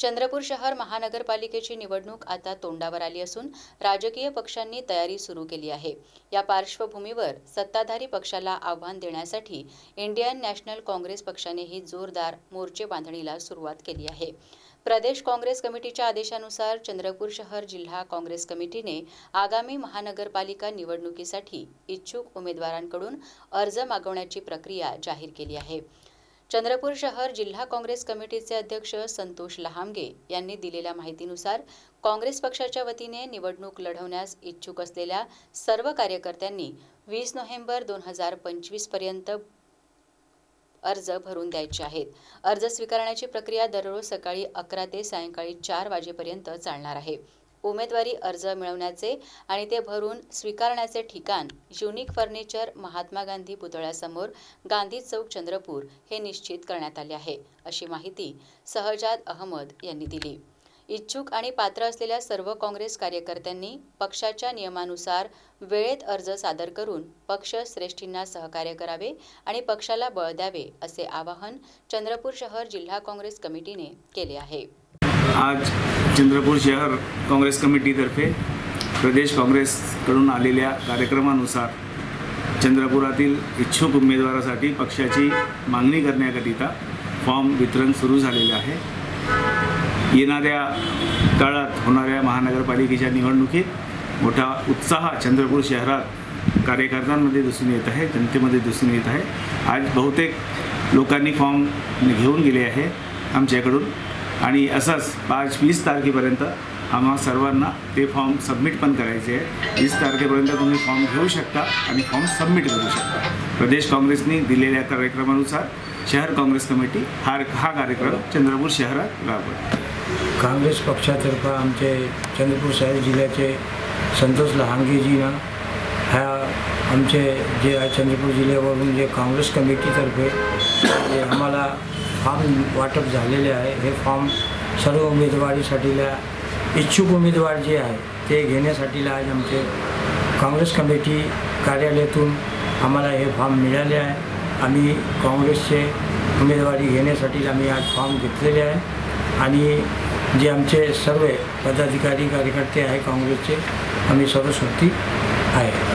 चंद्रपूर शहर महानगरपालिकेची निवडणूक आता तोंडावर आली असून राजकीय पक्षांनी तयारी सुरू केली आहे. या पार्श्वभूमीवर सत्ताधारी पक्षाला आव्हान देण्यासाठी इंडियन नॅशनल काँग्रेस पक्षानेही जोरदार मोर्चे बांधणीला सुरुवात केली आहे. प्रदेश काँग्रेस कमिटीच्या आदेशानुसार चंद्रपूर शहर जिल्हा काँग्रेस कमिटीने आगामी महानगरपालिका निवडणुकीसाठी इच्छुक उमेदवारांकडून अर्ज मागवण्याची प्रक्रिया जाहीर केली आहे. चंद्रपूर शहर जिल्हा काँग्रेस कमिटीचे अध्यक्ष संतोष लहामगे यांनी दिलेल्या माहितीनुसार काँग्रेस पक्षाच्या वतीने निवडणूक लढवण्यास इच्छुक असलेल्या सर्व कार्यकर्त्यांनी वीस नोव्हेंबर दोन हजार पंचवीसपर्यंत अर्ज भरून द्यायचे आहेत. अर्ज स्वीकारण्याची प्रक्रिया दररोज सकाळी अकरा ते सायंकाळी चार वाजेपर्यंत चालणार आहे. उमेदवारी अर्ज मिळवण्याचे आणि ते भरून स्वीकारण्याचे ठिकाण युनिक फर्निचर महात्मा गांधी पुतळ्यासमोर गांधी चौक चंद्रपूर हे निश्चित करण्यात आले आहे अशी माहिती सहजाद अहमद यांनी दिली. इच्छुक आणि पात्र असलेल्या सर्व काँग्रेस कार्यकर्त्यांनी पक्षाच्या नियमानुसार वेळेत अर्ज सादर करून पक्ष श्रेष्ठींना सहकार्य करावे आणि पक्षाला बळ द्यावे असे आवाहन चंद्रपूर शहर जिल्हा काँग्रेस कमिटीने केले आहे. आज चंद्रपूर शहर काँग्रेस कमिटीतर्फे प्रदेश काँग्रेसकडून आलेल्या कार्यक्रमानुसार चंद्रपुरातील इच्छुक उमेदवारासाठी पक्षाची मागणी करण्याकरिता फॉर्म वितरण सुरू झालेले आहे. येणाऱ्या काळात होणाऱ्या महानगरपालिकेच्या निवडणुकीत मोठा उत्साह चंद्रपूर शहरात कार्यकर्त्यांमध्ये दिसून येत आहे जनतेमध्ये दिसून येत आहे. आज बहुतेक लोकांनी फॉर्म घेऊन गेले आहे आमच्याकडून. आणि असंच पाच वीस तारखेपर्यंत आम्हा सर्वांना ते फॉर्म सबमिट पण करायचे आहे वीस तारखेपर्यंत तुम्ही फॉर्म घेऊ शकता आणि फॉर्म सबमिट करू शकता. प्रदेश काँग्रेसने दिलेल्या कार्यक्रमानुसार शहर काँग्रेस कमिटी हा हा कार्यक्रम चंद्रपूर शहरात राबवतो. काँग्रेस पक्षातर्फे आमचे चंद्रपूर शहर जिल्ह्याचे संतोष लहानगेजीनं ह्या आमचे जे चंद्रपूर जिल्ह्यावरून जे काँग्रेस कमिटीतर्फे जे आम्हाला फॉर्म वाटप झालेले आहे. हे फॉर्म सर्व उमेदवारीसाठीला इच्छुक उमेदवार जे आहे ते घेण्यासाठीला आज आमचे काँग्रेस कमिटी कार्यालयातून आम्हाला हे फॉर्म मिळाले आहे. आम्ही काँग्रेसचे उमेदवारी घेण्यासाठी आम्ही आज फॉर्म घेतलेले आहे. आणि जे आमचे सर्व पदाधिकारी कार्यकर्ते आहे काँग्रेसचे आम्ही सर्व आहे.